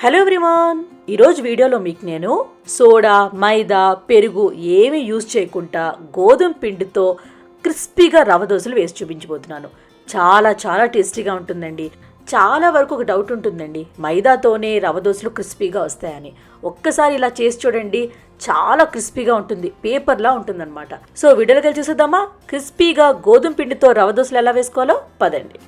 Hello everyone. ఈరోజు వీడియోలో మీకు నేను సోడా మైదా పెరుగు ఏమీ యూజ్ చేయకుండా గోధుమ పిండితో క్రిస్పీగా రవ దోశలు వేసి చూపించబోతున్నాను. చాలా చాలా టేస్టీగా ఉంటుందండి. చాలా వరకు ఒక డౌట్ ఉంటుందండి. మైదాతోనే రవ దోశలు క్రిస్పీగా వస్తాయని. ఒక్కసారి ఇలా చేసి చూడండి చాలా క్రిస్పీగా ఉంటుంది. పేపర్లా ఉంటుందన్నమాట. సో వీడియోలో కలిసి చూసేద్దామా? క్రిస్పీగా గోధుమ పిండితో రవ దోశలు ఎలా వేసుకోవాలో? పదండి.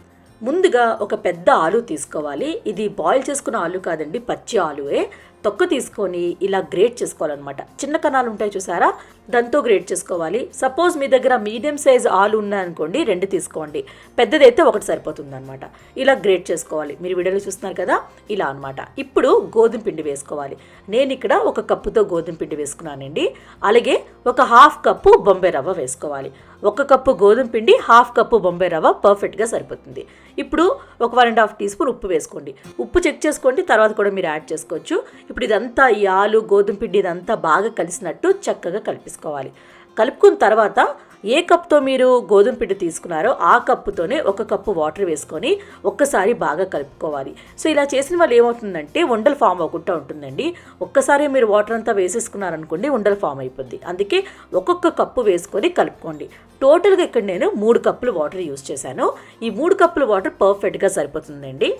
ముందుగా ఒక పెద్ద ఆలు తీసుకోవాలి. ఇది బాయిల్ చేసుకున్న ఆలు కాదండి పచ్చి ఆలువే తొక్క తీసుకొని ఇలా గ్రేట్ చేసుకోవాలన్నమాట. చిన్న కణాలు ఉంటాయి చూసారా? దాంతో గ్రేట్ చేసుకోవాలి. సపోజ్ మీ దగ్గర మీడియం సైజ్ ఆలు ఉన్నాయనుకోండి రెండు తీసుకోండి. పెద్దదైతే ఒకటి సరిపోతుంది అనమాట ఇలా గ్రేట్ చేసుకోవాలి. మీరు వీడియోలో చూస్తున్నారు కదా? ఇలా అనమాట ఇప్పుడు గోధుమ పిండి వేసుకోవాలి. నేను ఇక్కడ ఒక కప్పుతో గోధుమ పిండి వేసుకున్నానండి. అలాగే ఒక హాఫ్ కప్పు బొంబే రవ్వ వేసుకోవాలి. ఒక కప్పు గోధుమ పిండి హాఫ్ కప్పు బొంబే రవ్వ పర్ఫెక్ట్గా సరిపోతుంది. ఇప్పుడు ఒక one and half teaspoon ఉప్పు వేసుకోండి. ఉప్పు చెక్ చేసుకోండి. తర్వాత కూడా మీరు యాడ్ చేసుకోవచ్చు. ఇప్పుడు ఇదంతా ఈ ఆలు గోధుమ పిండి ఇదంతా బాగా కలిసినట్టు చక్కగా కలిపేసుకోవాలి. కలుపుకున్న తర్వాత ఏ కప్తో మీరు గోధుమ పిండి తీసుకున్నారో ఆ కప్పుతోనే ఒక కప్పు వాటర్ వేసుకొని ఒక్కసారి బాగా కలుపుకోవాలి. సో ఇలా చేసిన వాళ్ళు ఏమవుతుందంటే ఉండలు ఫామ్ అవ్వకుండా ఉంటుందండి. ఒక్కసారి మీరు వాటర్ అంతా వేసేసుకున్నారనుకోండి ఉండలు ఫామ్ అయిపోద్ది. అందుకే ఒక్కొక్క కప్పు వేసుకొని కలుపుకోండి. టోటల్గా ఇక్కడ నేను మూడు కప్పులు వాటర్ యూస్ చేశాను. ఈ మూడు కప్పులు వాటర్ పర్ఫెక్ట్గా సరిపోతుందండి.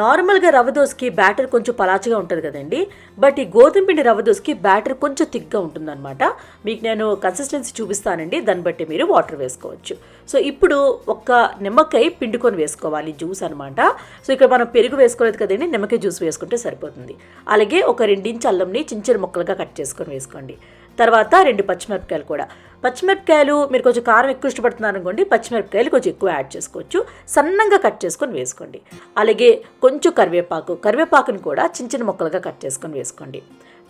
నార్మల్గా రవ్వ దోసకి బ్యాటర్ కొంచెం పలాచగా ఉంటుంది కదండి బట్ ఈ గోధుమ పిండి రవ్వ దోసకి బ్యాటర్ కొంచెం థిక్గా ఉంటుందన్నమాట. మీకు నేను కన్సిస్టెన్సీ చూపిస్తానండి దాన్ని బట్టి మీరు వాటర్ వేసుకోవచ్చు. సో ఇప్పుడు ఒక్క నిమ్మకాయ పిండుకొని వేసుకోవాలి జ్యూస్ అనమాట సో ఇక్కడ మనం పెరుగు వేసుకోలేదు కదండి నిమ్మకాయ జ్యూస్ వేసుకుంటే సరిపోతుంది. అలాగే ఒక రెండించి అల్లంని చిన్న చిన్న ముక్కలుగా కట్ చేసుకొని వేసుకోండి. తర్వాత రెండు పచ్చిమిరపకాయలు కూడా. పచ్చిమిరపకాయలు మీరు కొంచెం కారం ఎక్కువ ఇష్టపడుతున్నారు అనుకోండి పచ్చిమిరపకాయలు కొంచెం ఎక్కువ యాడ్ చేసుకోవచ్చు. సన్నంగా కట్ చేసుకొని వేసుకోండి. అలాగే కొంచెం కరివేపాకు కరివేపాకుని కూడా చిన్న చిన్న ముక్కలుగా కట్ చేసుకొని వేసుకోండి.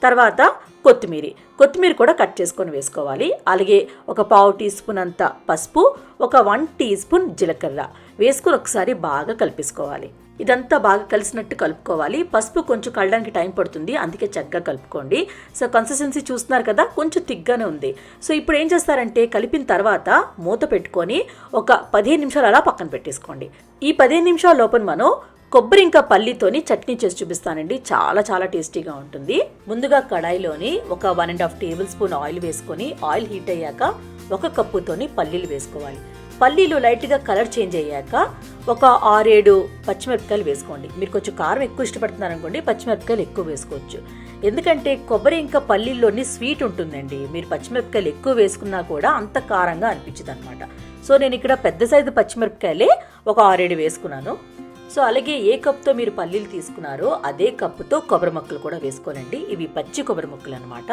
తర్వాత కొత్తిమీర కొత్తిమీర కూడా కట్ చేసుకొని వేసుకోవాలి. అలాగే ఒక పావు టీ స్పూన్ అంత పసుపు ఒక వన్ టీ స్పూన్ జీలకర్ర వేసుకొని ఒకసారి బాగా కలిపేసుకోవాలి. ఇదంతా బాగా కలిసినట్టు కలుపుకోవాలి. పసుపు కొంచెం కలడానికి టైం పడుతుంది. అందుకే చక్కగా కలుపుకోండి. సో కన్సిస్టెన్సీ చూస్తున్నారు కదా కొంచెం తిగ్గానే ఉంది. సో ఇప్పుడు ఏం చేస్తారంటే కలిపిన తర్వాత మూత పెట్టుకొని ఒక పదిహేను నిమిషాలు అలా పక్కన పెట్టేసుకోండి. ఈ పదిహేను నిమిషాల లోపల మనం కొబ్బరి ఇంకా పల్లితోని చట్నీ చేసి చూపిస్తానండి. చాలా చాలా టేస్టీగా ఉంటుంది. ముందుగా కడాయిలోని ఒక one and half tablespoon oil వేసుకొని ఆయిల్ హీట్ అయ్యాక ఒక కప్పుతోని పల్లీలు వేసుకోవాలి. పల్లీలు లైట్గా కలర్ చేంజ్ అయ్యాక ఒక ఆరేడు పచ్చిమిరపకాయలు వేసుకోండి. మీరు కొంచెం కారం ఎక్కువ ఇష్టపడుతున్నారు అనుకోండి పచ్చిమిరపకాయలు ఎక్కువ వేసుకోవచ్చు. ఎందుకంటే కొబ్బరి ఇంకా పల్లీల్లోని స్వీట్ ఉంటుందండి. మీరు పచ్చిమిరపకాయలు ఎక్కువ వేసుకున్నా కూడా అంత కారంగా అనిపించదు అనమాట సో నేను ఇక్కడ పెద్ద సైజు పచ్చిమిరపకాయలే ఒక ఆరేడు వేసుకున్నాను. సో అలాగే ఏ కప్తో మీరు పల్లీలు తీసుకున్నారో అదే కప్పుతో కొబ్బరి మొక్కలు కూడా వేసుకోనండి. ఇవి పచ్చి కొబ్బరి మొక్కలు అనమాట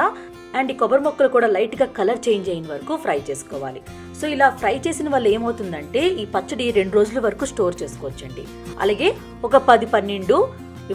అండ్ ఈ కొబ్బరి మొక్కలు కూడా లైట్గా కలర్ చేంజ్ అయిన వరకు ఫ్రై చేసుకోవాలి. సో ఇలా ఫ్రై చేసిన వల్ల ఏమవుతుందంటే ఈ పచ్చడి రెండు రోజుల వరకు స్టోర్ చేసుకోవచ్చండి. అలాగే ఒక పది పన్నెండు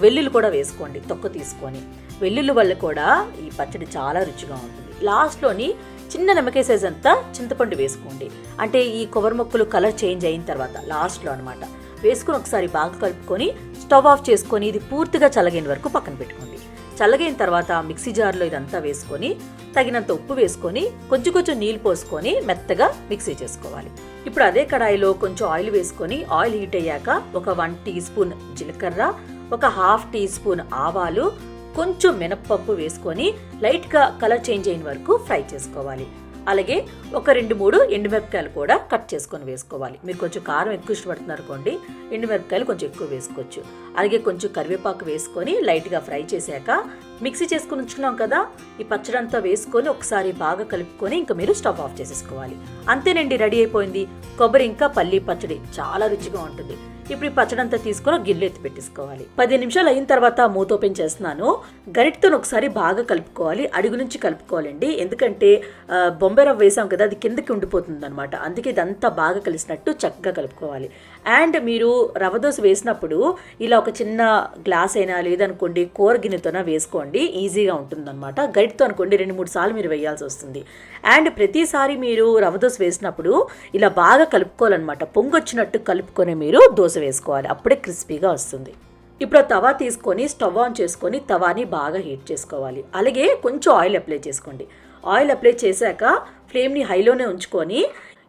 వెల్లుల్లి కూడా వేసుకోండి తొక్క తీసుకొని. వెల్లుల్లి వల్ల కూడా ఈ పచ్చడి చాలా రుచిగా ఉంటుంది. లాస్ట్లోని చిన్న నిమ్మకాయ సైజ్ అంతా చింతపండు వేసుకోండి. అంటే ఈ కొబ్బరి మొక్కలు కలర్ చేంజ్ అయిన తర్వాత లాస్ట్లో అనమాట వేసుకుని ఒకసారి బాగా కలుపుకొని స్టవ్ ఆఫ్ చేసుకొని ఇది పూర్తిగా చల్లగైన వరకు పక్కన పెట్టుకోండి. చల్లగైన తర్వాత మిక్సీ జార్లో ఇదంతా వేసుకొని తగినంత ఉప్పు వేసుకొని కొంచెం కొంచెం నీళ్ళు పోసుకొని మెత్తగా మిక్సీ చేసుకోవాలి. ఇప్పుడు అదే కడాయిలో కొంచెం ఆయిల్ వేసుకొని ఆయిల్ హీట్ అయ్యాక ఒక వన్ టీ స్పూన్ జీలకర్ర ఒక హాఫ్ టీ స్పూన్ ఆవాలు కొంచెం మినప్పప్పు వేసుకొని లైట్గా కలర్ చేంజ్ అయిన వరకు ఫ్రై చేసుకోవాలి. అలాగే ఒక రెండు మూడు ఎండుమిరపకాయలు కూడా కట్ చేసుకొని వేసుకోవాలి. మీరు కొంచెం కారం ఎక్కువ ఇష్టపడుతున్నారు అనుకోండి ఎండుమిరపకాయలు కొంచెం ఎక్కువ వేసుకోవచ్చు. అలాగే కొంచెం కరివేపాకు వేసుకొని లైట్గా ఫ్రై చేశాక మిక్సీ చేసుకుని ఉంచుకున్నాం కదా ఈ పచ్చడి అంతా వేసుకొని ఒకసారి బాగా కలుపుకొని ఇంకా మీరు స్టవ్ ఆఫ్ చేసేసుకోవాలి. అంతేనండి రెడీ అయిపోయింది. కొబ్బరి ఇంకా పల్లీ పచ్చడి చాలా రుచిగా ఉంటుంది. ఇప్పుడు ఈ పచ్చడంతా తీసుకొని గిన్నె ఎత్తి పెట్టేసుకోవాలి. పది నిమిషాలు అయిన తర్వాత మూత ఓపెన్ చేస్తున్నాను. గరిటతో ఒకసారి బాగా కలుపుకోవాలి. అడుగు నుంచి కలుపుకోవాలండి. ఎందుకంటే ఆ, బొంబాయి రవ్వ వేసాం కదా అది కిందకి ఉండిపోతుంది అనమాట అందుకే ఇదంతా బాగా కలిసినట్టు చక్కగా కలుపుకోవాలి. అండ్ మీరు రవ్వ దోశ వేసినప్పుడు ఇలా ఒక చిన్న గ్లాస్ అయినా లేదనుకోండి కూర గిన్నెతోన వేసుకోండి. ఈజీగా ఉంటుందన్నమాట. గరిటతో అనుకోండి రెండు మూడు సార్లు మీరు వేయాల్సి వస్తుంది. అండ్ ప్రతిసారి మీరు రవ్వ దోశ వేసినప్పుడు ఇలా బాగా కలుపుకోవాలన్నమాట. పొంగొచ్చినట్టు కలుపుకొని మీరు దోశ వేసుకోవాలి. అప్పుడే క్రిస్పీగా వస్తుంది. ఇప్పుడు ఆ తవా తీసుకొని స్టవ్ ఆన్ చేసుకొని తవాని బాగా హీట్ చేసుకోవాలి. అలాగే కొంచెం ఆయిల్ అప్లై చేసుకోండి. ఆయిల్ అప్లై చేశాక ఫ్లేమ్ని హైలోనే ఉంచుకొని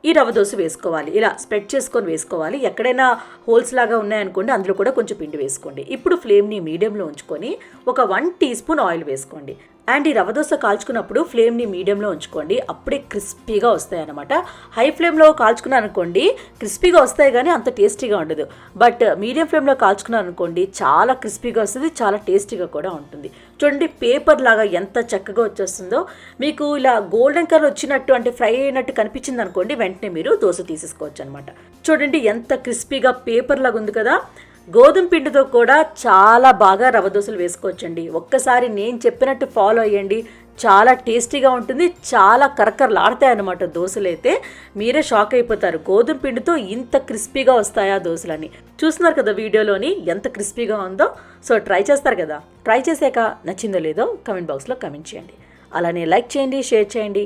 ఈ రవ్వ దోశ వేసుకోవాలి. ఇలా స్ప్రెడ్ చేసుకొని వేసుకోవాలి. ఎక్కడైనా హోల్స్ లాగా ఉన్నాయనుకోండి అందులో కూడా కొంచెం పిండి వేసుకోండి. ఇప్పుడు ఫ్లేమ్ని మీడియంలో ఉంచుకొని ఒక వన్ టీ స్పూన్ ఆయిల్ వేసుకోండి. అండ్ ఈ రవ్వ దోశ కాల్చుకున్నప్పుడు ఫ్లేమ్ని మీడియంలో ఉంచుకోండి. అప్పుడే క్రిస్పీగా వస్తాయి అనమాట హై ఫ్లేమ్లో కాల్చుకున్నాను అనుకోండి క్రిస్పీగా వస్తాయి కానీ అంత టేస్టీగా ఉండదు. బట్ మీడియం ఫ్లేమ్లో కాల్చుకున్నాను అనుకోండి చాలా క్రిస్పీగా వస్తుంది చాలా టేస్టీగా కూడా ఉంటుంది. చూడండి పేపర్ లాగా ఎంత చక్కగా వచ్చేస్తుందో. మీకు ఇలా గోల్డెన్ కలర్ వచ్చినట్టు అంటే ఫ్రై అయినట్టు కనిపించింది అనుకోండి వెంటనే మీరు దోశ తీసేసుకోవచ్చు అనమాట చూడండి ఎంత క్రిస్పీగా పేపర్ లాగా ఉంది కదా. గోధుమ పిండితో కూడా చాలా బాగా రవ్వ దోశలు వేసుకోవచ్చండి. ఒక్కసారి నేను చెప్పినట్టు ఫాలో అయ్యండి. చాలా టేస్టీగా ఉంటుంది చాలా కరకరలాడతాయి అన్నమాట దోశలు అయితే. మీరే షాక్ అయిపోతారు. గోధుమ పిండితో ఇంత క్రిస్పీగా వస్తాయా దోశలని? చూస్తున్నారు కదా వీడియోలోని ఎంత క్రిస్పీగా ఉందో? సో ట్రై చేస్తారు కదా. ట్రై చేశాక నచ్చిందో లేదో కమెంట్ బాక్స్లో కమెంట్ చేయండి. అలానే లైక్ చేయండి షేర్ చేయండి.